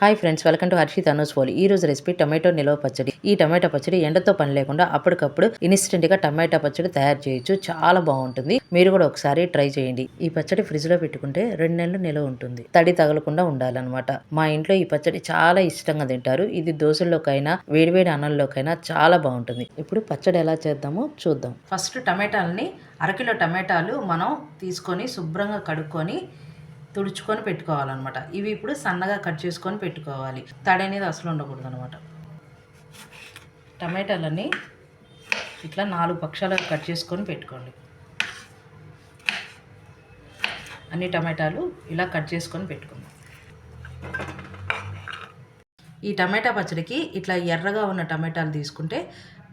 Hi friends welcome to Harshit Anu's పోలి ఈ రోజు రెసిపీ టమాటో నిల్వ పచ్చడి. ఈ టమాటో పచ్చడి ఎండతో పని లేకుండా అప్పటికప్పుడు ఇన్స్టెంట్గా టమాటా పచ్చడి తయారు చేయొచ్చు. చాలా బాగుంటుంది. మీరు కూడా ఒకసారి ట్రై చేయండి. ఈ పచ్చడి ఫ్రిడ్జ్లో పెట్టుకుంటే రెండు నెలలు నిల్వ ఉంటుంది. తడి తగలకుండా ఉండాలన్నమాట. మా ఇంట్లో ఈ పచ్చడి చాలా ఇష్టంగా తింటారు. ఇది దోశల్లోకైనా వేడివేడి అన్నంలోకైనా చాలా బాగుంటుంది. ఇప్పుడు పచ్చడి ఎలా చేద్దామో చూద్దాం. ఫస్ట్ టమాటాలని అరకిలో టమాటాలు మనం తీసుకొని శుభ్రంగా కడుక్కొని తుడుచుకొని పెట్టుకోవాలన్నమాట. ఇవి ఇప్పుడు సన్నగా కట్ చేసుకొని పెట్టుకోవాలి. తడి అనేది అసలు ఉండకూడదు అనమాట టమాటాలన్నీ ఇట్లా నాలుగు పక్షాలు కట్ చేసుకొని పెట్టుకోండి. అన్ని టమాటాలు ఇలా కట్ చేసుకొని పెట్టుకుందాం. ఈ టమాటా పచ్చడికి ఇట్లా ఎర్రగా ఉన్న టమాటాలు తీసుకుంటే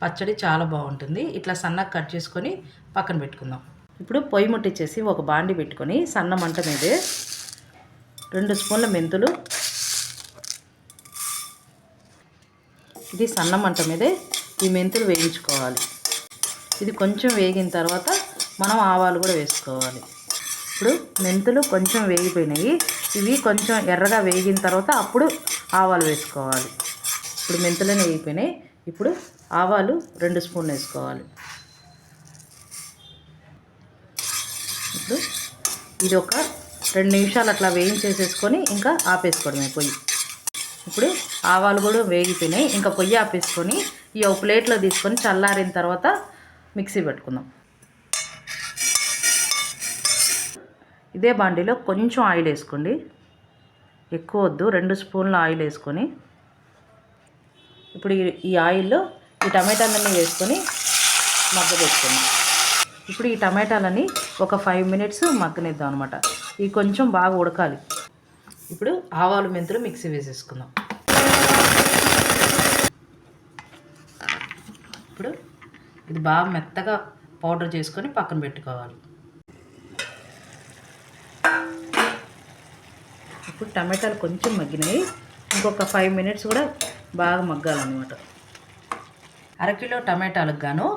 పచ్చడి చాలా బాగుంటుంది. ఇట్లా సన్నగా కట్ చేసుకొని పక్కన పెట్టుకుందాం. ఇప్పుడు పొయ్యి ముట్టించేసి ఒక బాండి పెట్టుకొని సన్న మంట మీదే రెండు స్పూన్ల మెంతులు ఇది సన్న మంట మీదే ఈ మెంతులు వేయించుకోవాలి. ఇది కొంచెం వేగిన తర్వాత మనం ఆవాలు కూడా వేసుకోవాలి. ఇప్పుడు మెంతులు కొంచెం వేగిపోయినాయి. ఇవి కొంచెం ఎర్రగా వేగిన తర్వాత అప్పుడు ఆవాలు వేసుకోవాలి. ఇప్పుడు మెంతులను వేగిపోయినాయి. ఇప్పుడు ఆవాలు రెండు స్పూన్లు వేసుకోవాలి. ఇప్పుడు ఇది ఒక రెండు నిమిషాలు అట్లా వేయించేసేసుకొని ఇంకా ఆపేసుకోవడమే పొయ్యి. ఇప్పుడు ఆవాలు కూడా వేగిపోయినాయి. ఇంకా పొయ్యి ఆపేసుకొని ఈ ఒక ప్లేట్లో తీసుకొని చల్లారిన తర్వాత మిక్సీ పెట్టుకుందాం. ఇదే బాండీలో కొంచెం ఆయిల్ వేసుకోండి. ఎక్కువ వద్దు రెండు స్పూన్ల ఆయిల్ వేసుకొని. ఇప్పుడు ఈ- ఆయిల్లో ఈ టమాటాలన్నీ వేసుకొని మగ్గ పెట్టుకుందాం. ఇప్పుడు ఈ టమాటాలని ఒక ఫైవ్ మినిట్స్ మగ్గనిద్దాం అనమాట ఇవి కొంచెం బాగా ఉడకాలి. ఇప్పుడు ఆవాలు మెంతులు మిక్సీ వేసేసుకుందాం. ఇప్పుడు ఇది బాగా మెత్తగా పౌడర్ చేసుకొని పక్కన పెట్టుకోవాలి. ఇప్పుడు టమాటాలు కొంచెం మగ్గినాయి. ఇంకొక ఫైవ్ మినిట్స్ కూడా బాగా మగ్గాలన్నమాట. అరకిలో టమాటాలకు గాను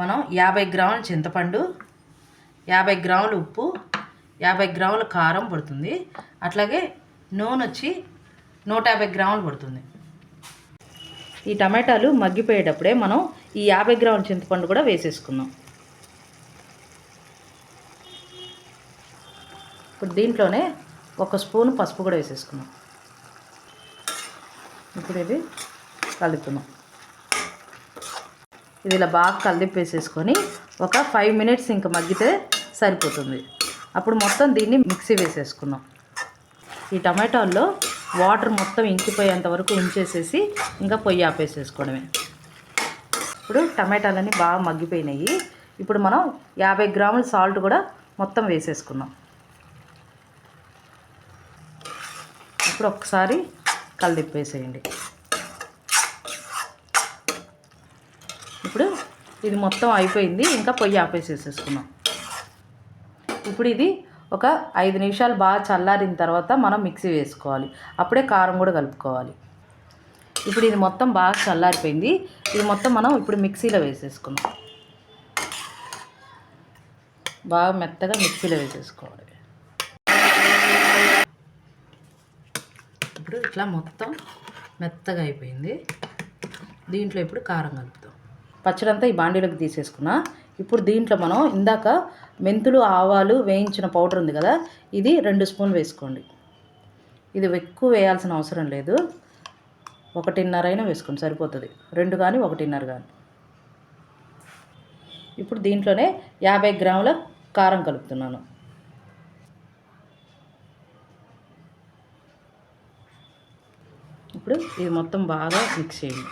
మనం యాభై గ్రాముల చింతపండు యాభై గ్రాములు ఉప్పు యాభై గ్రాముల కారం పడుతుంది. అట్లాగే నూనె వచ్చి నూట యాభై గ్రాములు పడుతుంది. ఈ టమాటాలు మగ్గిపోయేటప్పుడే మనం ఈ యాభై గ్రాముల చింతపండు కూడా వేసేసుకుందాం. ఇప్పుడు దీంట్లోనే ఒక స్పూన్ పసుపు కూడా వేసేసుకున్నాం ఇప్పుడు ఇది కలుపుతున్నాం ఇది ఇలా బాగా కలిపేసేసుకొని ఒక ఫైవ్ మినిట్స్ ఇంకా మగ్గితే సరిపోతుంది. అప్పుడు మొత్తం దీన్ని మిక్సీ వేసేసుకున్నాం. ఈ టమాటాల్లో వాటర్ మొత్తం ఇంకిపోయేంత వరకు ఉంచేసేసి ఇంకా పొయ్యి ఆపేసేసుకోవడమే. ఇప్పుడు టమాటాలన్నీ బాగా మగ్గిపోయినాయి. ఇప్పుడు మనం యాభై గ్రాముల సాల్ట్ కూడా మొత్తం వేసేసుకున్నాం. ఇప్పుడు ఒకసారి కలిదిప్పేసేయండి ఇప్పుడు ఇది మొత్తం అయిపోయింది. ఇంకా పొయ్యి ఆపేసేసేసుకున్నాం. ఇప్పుడు ఇది ఒక ఐదు నిమిషాలు బాగా చల్లారిన తర్వాత మనం మిక్సీ వేసుకోవాలి. అప్పుడే కారం కూడా కలుపుకోవాలి. ఇప్పుడు ఇది మొత్తం బాగా చల్లారిపోయింది. ఇది మొత్తం మనం ఇప్పుడు మిక్సీలో వేసేసుకున్నాం. బాగా మెత్తగా మిక్సీలో వేసేసుకోవాలి. ఇప్పుడు ఇట్లా మొత్తం మెత్తగా అయిపోయింది. దీంట్లో ఇప్పుడు కారం కలుపుతాం. పచ్చడి అంతా ఈ బాండీలోకి తీసేసుకున్నా. ఇప్పుడు దీంట్లో మనం ఇందాక మెంతులు ఆవాలు వేయించిన పౌడర్ ఉంది కదా ఇది రెండు స్పూన్లు వేసుకోండి. ఇది ఎక్కువ వేయాల్సిన అవసరం లేదు. ఒకటిన్నర అయినా వేసుకోండి సరిపోతుంది. రెండు కానీ ఒకటిన్నర కానీ. ఇప్పుడు దీంట్లోనే యాభై గ్రాముల కారం కలుపుతున్నాను. ఇప్పుడు ఇది మొత్తం బాగా మిక్స్ చేయండి.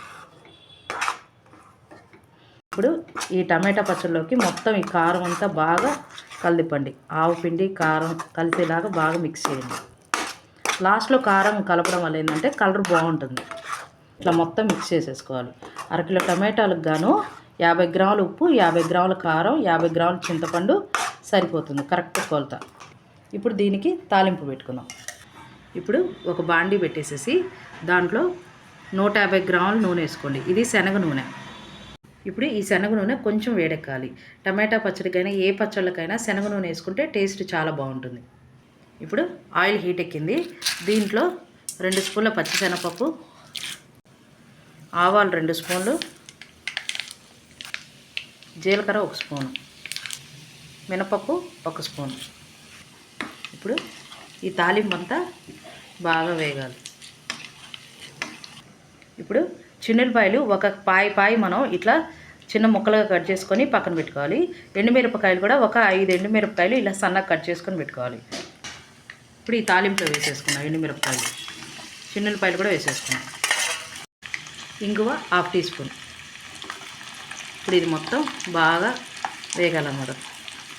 ఇప్పుడు ఈ టమాటా పచ్చడిలోకి మొత్తం ఈ కారం అంతా బాగా కలిపండి. ఆవు పిండి కారం కలిసేలాగా బాగా మిక్స్ చేయండి. లాస్ట్లో కారం కలపడం వల్ల ఏంటంటే కలర్ బాగుంటుంది. ఇట్లా మొత్తం మిక్స్ చేసేసుకోవాలి. అరకిలో టమాటాలకు గాను యాభై గ్రాముల ఉప్పు యాభై గ్రాముల కారం యాభై గ్రాముల చింతపండు సరిపోతుంది. కరెక్ట్ కొలత. ఇప్పుడు దీనికి తాలింపు పెట్టుకుందాం. ఇప్పుడు ఒక బాండీ పెట్టేసేసి దాంట్లో నూట యాభై గ్రాముల నూనె వేసుకోండి. ఇది శనగ నూనె. ఇప్పుడు ఈ శనగ నూనె కొంచెం వేడెక్కాలి. టమాటా పచ్చడికైనా ఏ పచ్చళ్ళకైనా శనగ నూనె వేసుకుంటే టేస్ట్ చాలా బాగుంటుంది. ఇప్పుడు ఆయిల్ హీట్ ఎక్కింది. దీంట్లో రెండు స్పూన్ల పచ్చిశనగపప్పు ఆవాలు రెండు స్పూన్లు జీలకర్ర ఒక స్పూను మినపప్పు ఒక స్పూన్. ఇప్పుడు ఈ తాలింపు అంతా బాగా వేగాలి. ఇప్పుడు చిన్నులపాయలు ఒక పాయి పాయి మనం ఇట్లా చిన్న ముక్కలుగా కట్ చేసుకొని పక్కన పెట్టుకోవాలి. ఎండుమిరపకాయలు కూడా ఒక ఐదు ఎండుమిరపకాయలు ఇలా సన్నగా కట్ చేసుకొని పెట్టుకోవాలి. ఇప్పుడు ఈ తాలింపులో వేసేసుకున్నాం ఎండుమిరపకాయలు చిన్నులపాయలు కూడా వేసేసుకున్నాం ఇంగువ హాఫ్ టీ స్పూన్. ఇప్పుడు ఇది మొత్తం బాగా వేగాలన్నమాట.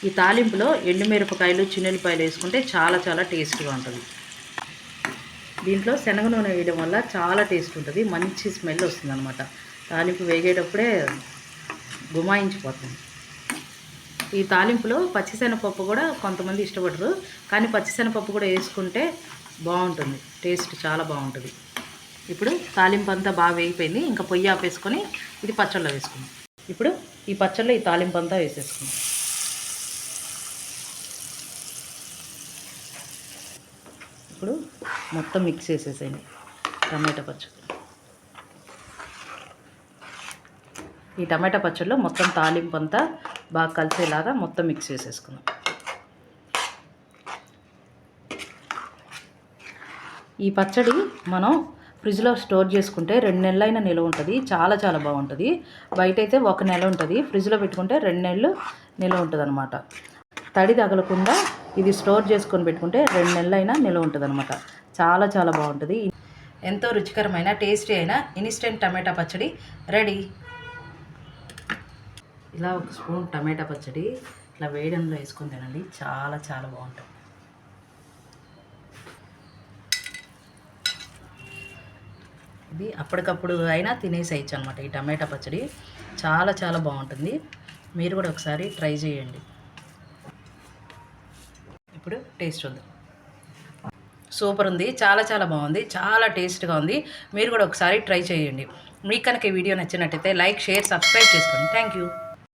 ఈ తాలింపులో ఎండుమిరపకాయలు చిన్నులపాయలు వేసుకుంటే చాలా చాలా టేస్ట్గా ఉంటుంది. దీంట్లో శనగ నూనె వేయడం వల్ల చాలా టేస్ట్ ఉంటుంది మంచి స్మెల్ వస్తుంది అనమాట తాలింపు వేగేటప్పుడే గుమాయించిపోతుంది. ఈ తాలింపులో పచ్చిశనగపప్పు కూడా కొంతమంది ఇష్టపడరు కానీ పచ్చిశనగపప్పు కూడా వేసుకుంటే బాగుంటుంది టేస్ట్ చాలా బాగుంటుంది. ఇప్పుడు తాలింపు అంతా బాగా వేగిపోయింది ఇంకా పొయ్యి ఆపేసుకొని ఇది పచ్చళ్ళలో వేసుకుందాం. ఇప్పుడు ఈ పచ్చళ్ళలో ఈ తాలింపు అంతా వేసేసుకుందాం. ఇప్పుడు మొత్తం మిక్స్ చేసేసేయండి. టమాటా పచ్చడి. ఈ టమాటా పచ్చడిలో మొత్తం తాలింపు అంతా బాగా కలిసేలాగా మొత్తం మిక్స్ చేసేసుకుందాం. ఈ పచ్చడి మనం ఫ్రిడ్జ్లో స్టోర్ చేసుకుంటే రెండు నెలలైనా నిల్వ ఉంటుంది చాలా చాలా బాగుంటుంది. బయట అయితే ఒక నెల ఉంటుంది ఫ్రిడ్జ్లో పెట్టుకుంటే రెండు నెలలు నిల్వ ఉంటుంది అనమాట తడి తగలకుండా ఇది స్టోర్ చేసుకొని పెట్టుకుంటే రెండు నెలలైనా నిల్వ ఉంటుంది అనమాట చాలా చాలా బాగుంటుంది. ఎంతో రుచికరమైన టేస్టీ అయిన ఇన్స్టెంట్ టమాటా పచ్చడి. రెడీ. ఇలా ఒక స్పూన్ టమాటా పచ్చడి ఇట్లా వేయడంలో వేసుకొని తినండి. చాలా చాలా బాగుంటుంది. ఇది అప్పటికప్పుడు అయినా తినేసేయచ్చు అనమాట ఈ టమాటా పచ్చడి. చాలా చాలా బాగుంటుంది. మీరు కూడా ఒకసారి ట్రై చేయండి. ఇప్పుడు టేస్ట్ ఉంది సూపర్ ఉంది చాలా చాలా బాగుంది చాలా టేస్ట్గా ఉంది. మీరు కూడా ఒకసారి ట్రై చేయండి. మీకు కనుక ఈ వీడియో నచ్చినట్టయితే లైక్ షేర్ సబ్స్క్రైబ్ చేసుకోండి. Thank you.